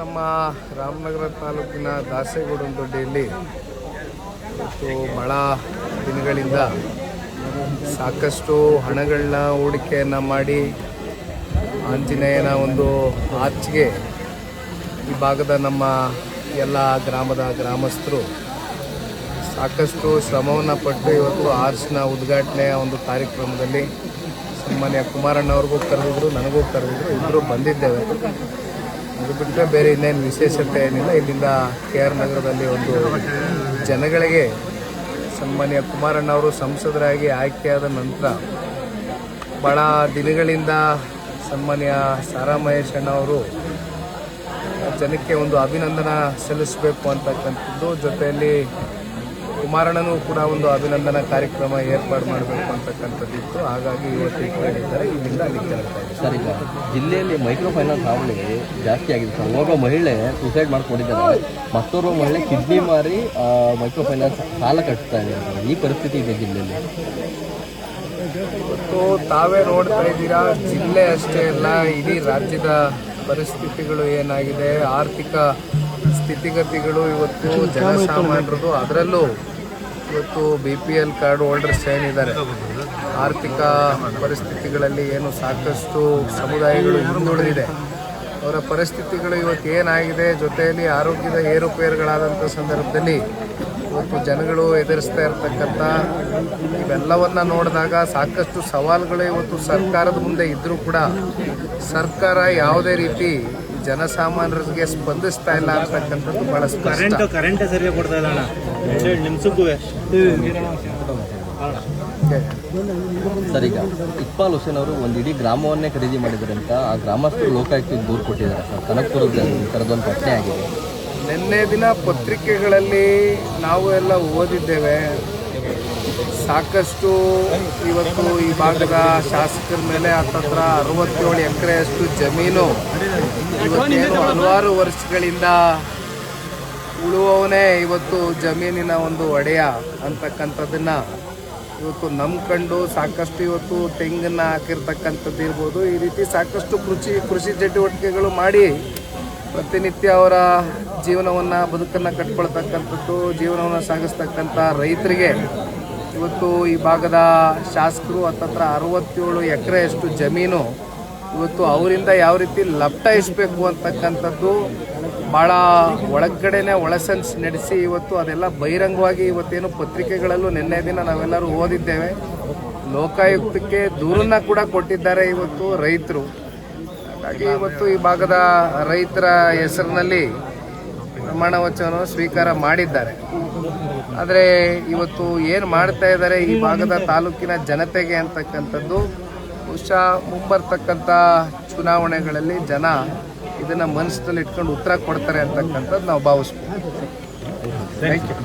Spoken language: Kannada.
ನಮ್ಮ ರಾಮನಗರ ತಾಲೂಕಿನ ದಾಸೇಗೌಡನ ದೊಡ್ಡಿಯಲ್ಲಿ ಇವತ್ತು ಭಾಳ ದಿನಗಳಿಂದ ಸಾಕಷ್ಟು ಹಣಗಳನ್ನ ಹೂಡಿಕೆಯನ್ನು ಮಾಡಿ ಆಂಜನೇಯನ ಒಂದು ಆರ್ಚ್ಗೆ ಈ ಭಾಗದ ನಮ್ಮ ಎಲ್ಲ ಗ್ರಾಮದ ಗ್ರಾಮಸ್ಥರು ಸಾಕಷ್ಟು ಶ್ರಮವನ್ನು ಪಟ್ಟು ಇವತ್ತು ಆರ್ಚ್ನ ಉದ್ಘಾಟನೆಯ ಒಂದು ಕಾರ್ಯಕ್ರಮದಲ್ಲಿ ಸನ್ಮಾನ್ಯ ಕುಮಾರಣ್ಣವ್ರಿಗೂ ಕರೆದಿದ್ರು, ನನಗೂ ಕರೆದಿದ್ರು ಇಬ್ಬರು ಬಂದಿದ್ದೇವೆ. ಅದು ಬಿಟ್ಟರೆ ಬೇರೆ ಇನ್ನೇನು ವಿಶೇಷತೆ ಏನಿಲ್ಲ. ಇಲ್ಲಿಂದ ಕೆ ಆರ್ ನಗರದಲ್ಲಿ ಒಂದು ಜನಗಳಿಗೆ ಸನ್ಮಾನ್ಯ ಕುಮಾರಣ್ಣವರು ಸಂಸದರಾಗಿ ಆಯ್ಕೆಯಾದ ನಂತರ ಭಾಳ ದಿನಗಳಿಂದ ಸನ್ಮಾನ್ಯ ಸಾರಾ ಮಹೇಶ್ ಅಣ್ಣವರು ಜನಕ್ಕೆ ಒಂದು ಅಭಿನಂದನ ಸಲ್ಲಿಸಬೇಕು ಅಂತಕ್ಕಂಥದ್ದು. ಜೊತೆಯಲ್ಲಿ ಕುಮಾರಣ್ಣನೂ ಕೂಡ ಒಂದು ಅಭಿನಂದನಾ ಕಾರ್ಯಕ್ರಮ ಏರ್ಪಾಡು ಮಾಡಬೇಕು ಅಂತಕ್ಕಂಥದ್ದಿತ್ತು. ಹಾಗಾಗಿ ಇವತ್ತು ಇಲ್ಲಿಂದ ಅಲ್ಲಿ ಸರಿ ಇದ್ದಾರೆ. ಸರ್ ಈಗ ಜಿಲ್ಲೆಯಲ್ಲಿ ಮೈಕ್ರೋ ಫೈನಾನ್ಸ್ ಹಾವಳಿ ಜಾಸ್ತಿ ಆಗಿದೆ ಸರ್. ಒಬ್ಬ ಮಹಿಳೆ ಸೂಸೈಡ್ ಮಾಡ್ಕೊಂಡಿದ್ದಾರೆ. ಮತ್ತೋರ್ವ ಮಹಿಳೆ ಕಿಡ್ನಿ ಮಾರಿ ಮೈಕ್ರೋ ಫೈನಾನ್ಸ್ ಸಾಲ ಕಟ್ತಾ ಇದೆ ಈ ಪರಿಸ್ಥಿತಿ ಇದೆ ಜಿಲ್ಲೆಯಲ್ಲಿ. ಇವತ್ತು ತಾವೇ ನೋಡ್ತಾ ಇದ್ದೀರಾ? ಜಿಲ್ಲೆ ಅಷ್ಟೇ ಅಲ್ಲ ಇಡೀ ರಾಜ್ಯದ ಪರಿಸ್ಥಿತಿಗಳು ಏನಾಗಿದೆ? ಆರ್ಥಿಕ ಸ್ಥಿತಿಗತಿಗಳು ಇವತ್ತು ಜನಸಾಮಾನ್ಯರದು. ಅದರಲ್ಲೂ ಇವತ್ತು B P L card holders ಏನಿದ್ದಾರೆ ಆರ್ಥಿಕ ಪರಿಸ್ಥಿತಿಗಳಲ್ಲಿ ಏನು ಸಾಕಷ್ಟು ಸಮುದಾಯಗಳು ಹಿಂದುಳಿದಿದೆ. ಅವರ ಪರಿಸ್ಥಿತಿಗಳು ಇವತ್ತು ಏನಾಗಿದೆ? ಜೊತೆಯಲ್ಲಿ ಆರೋಗ್ಯದ ಏರುಪೇರುಗಳಾದಂಥ ಸಂದರ್ಭದಲ್ಲಿ ಇವತ್ತು ಜನಗಳು ಎದುರಿಸ್ತಾ ಇರ್ತಕ್ಕಂಥ ಇವೆಲ್ಲವನ್ನು ನೋಡಿದಾಗ ಸಾಕಷ್ಟು ಸವಾಲುಗಳು ಇವತ್ತು ಸರ್ಕಾರದ ಮುಂದೆ ಇದ್ದರೂ ಕೂಡ ಸರ್ಕಾರ ಯಾವುದೇ ರೀತಿ ಜನಸಾಮಾನ್ಯರಿಗೆ ಸ್ಪಂದಿಸ್ತಾ ಇಲ್ಲ ಅಂತಕ್ಕಂಥದ್ದು ಬಹಳ ಕರೆಂಟ್ ಕರೆಂಟ್ ಸರಿಯಾಗಿ ಕೊಡ್ತಾ ಇಲ್ಲ ಅಣ್ಣ. ಎರಡೆರಡು ನಿಮಿಷಕ್ಕೂ ಸರ್ ಈಗ ಇಕ್ಬಾಲ್ ಹುಸೇನ್ ಅವರು ಒಂದು ಇಡೀ ಗ್ರಾಮವನ್ನೇ ಖರೀದಿ ಮಾಡಿದ್ರಂತ ಅಂತ ಆ ಗ್ರಾಮಸ್ಥರು ಲೋಕಾಯುಕ್ತಕ್ಕೆ ದೂರು ಕೊಟ್ಟಿದ್ದಾರೆ. ಸರ್ ಕನಕಪುರದ ಪ್ರಶ್ನೆ ಥರದೊಂದು ಘಟನೆ ಆಗಿದೆ. ನಿನ್ನೆ ದಿನ ಪತ್ರಿಕೆಗಳಲ್ಲಿ ನಾವು ಎಲ್ಲ ಓದಿದ್ದೇವೆ. ಸಾಕಷ್ಟು ಇವತ್ತು ಈ ಭಾಗದ ಶಾಸಕರ ಮೇಲೆ ಹತ್ತತ್ರ ಅರವತ್ತೇಳು ಎಕರೆಯಷ್ಟು ಜಮೀನು ಇವತ್ತೇನು ಹಲವಾರು ವರ್ಷಗಳಿಂದ ಉಳುವವನೇ ಇವತ್ತು ಜಮೀನಿನ ಒಂದು ಒಡೆಯ ಅಂತಕ್ಕಂಥದ್ದನ್ನ ಇವತ್ತು ನಂಬ್ಕೊಂಡು ಸಾಕಷ್ಟು ಇವತ್ತು ತೆಂಗನ್ನು ಹಾಕಿರ್ತಕ್ಕಂಥದ್ದು ಇರ್ಬೋದು ಈ ರೀತಿ ಸಾಕಷ್ಟು ಕೃಷಿ ಕೃಷಿ ಚಟುವಟಿಕೆಗಳು ಮಾಡಿ ಪ್ರತಿನಿತ್ಯ ಅವರ ಜೀವನವನ್ನು ಬದುಕನ್ನು ಕಟ್ಕೊಳ್ತಕ್ಕಂಥದ್ದು, ಜೀವನವನ್ನು ಸಾಗಿಸ್ತಕ್ಕಂಥ ರೈತರಿಗೆ ಇವತ್ತು ಈ ಭಾಗದ ಶಾಸಕರು ಹತ್ತತ್ರ ಅರವತ್ತೇಳು ಎಕರೆಯಷ್ಟು ಜಮೀನು ಇವತ್ತು ಅವರಿಂದ ಯಾವ ರೀತಿ ಲಪ್ಟಾಯಿಸಬೇಕು ಅಂತಕ್ಕಂಥದ್ದು ಭಾಳ ಒಳಗಡೆನೆ ಒಳಸನ್ಸ್ ನಡೆಸಿ ಇವತ್ತು ಅದೆಲ್ಲ ಬಹಿರಂಗವಾಗಿ ಇವತ್ತೇನು ಪತ್ರಿಕೆಗಳಲ್ಲೂ ನಿನ್ನೆ ದಿನ ನಾವೆಲ್ಲರೂ ಓದಿದ್ದೇವೆ. ಲೋಕಾಯುಕ್ತಕ್ಕೆ ದೂರನ್ನ ಕೂಡ ಕೊಟ್ಟಿದ್ದಾರೆ ಇವತ್ತು ರೈತರು. ಹಾಗಾಗಿ ಇವತ್ತು ಈ ಭಾಗದ ರೈತರ ಹೆಸರಿನಲ್ಲಿ ಪ್ರಮಾಣ ವಚನವನ್ನು ಸ್ವೀಕಾರ ಮಾಡಿದ್ದಾರೆ. ಆದರೆ ಇವತ್ತು ಏನು ಮಾಡ್ತಾ ಇದ್ದಾರೆ ಈ ಭಾಗದ ತಾಲೂಕಿನ ಜನತೆಗೆ ಅಂತಕ್ಕಂಥದ್ದು, ಬಹುಶಃ ಮುಂಬರ್ತಕ್ಕಂಥ ಚುನಾವಣೆಗಳಲ್ಲಿ ಜನ ಇದನ್ನು ಮನಸ್ಸಿನಲ್ಲಿ ಇಟ್ಕೊಂಡು ಉತ್ತರ ಕೊಡ್ತಾರೆ ಅಂತಕ್ಕಂಥದ್ದು ನಾವು ಭಾವಿಸ್ಬೋದು. Thank you